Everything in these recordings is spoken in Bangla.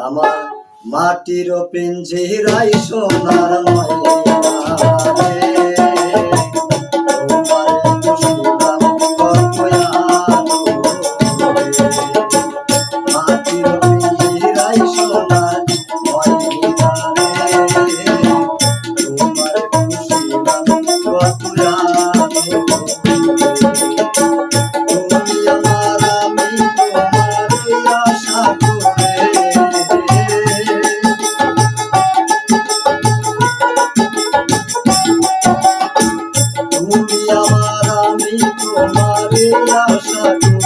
আমার মাটির পিঞ্জিরাই সোনার ময়না তোমার আশা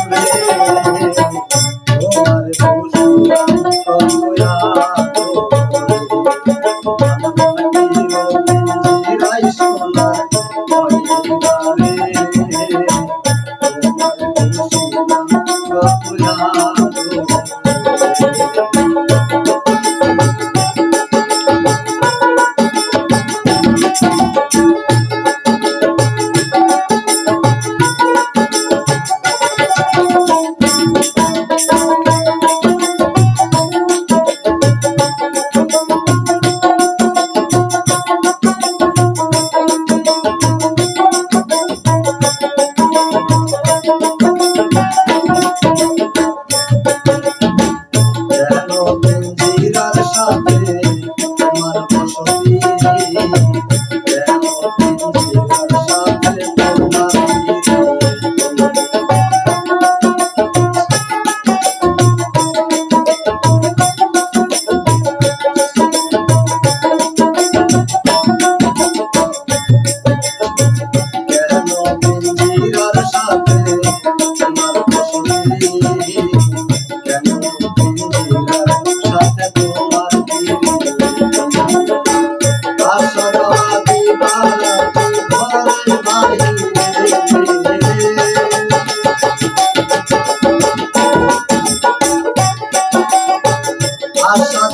Oh,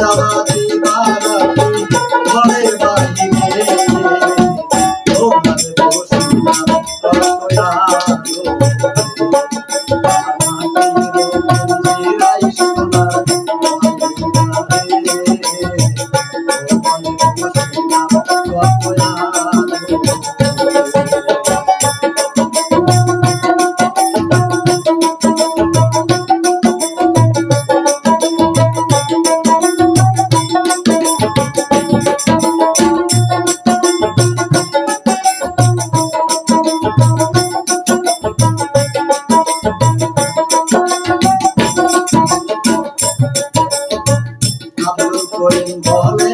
பொழிந்தோன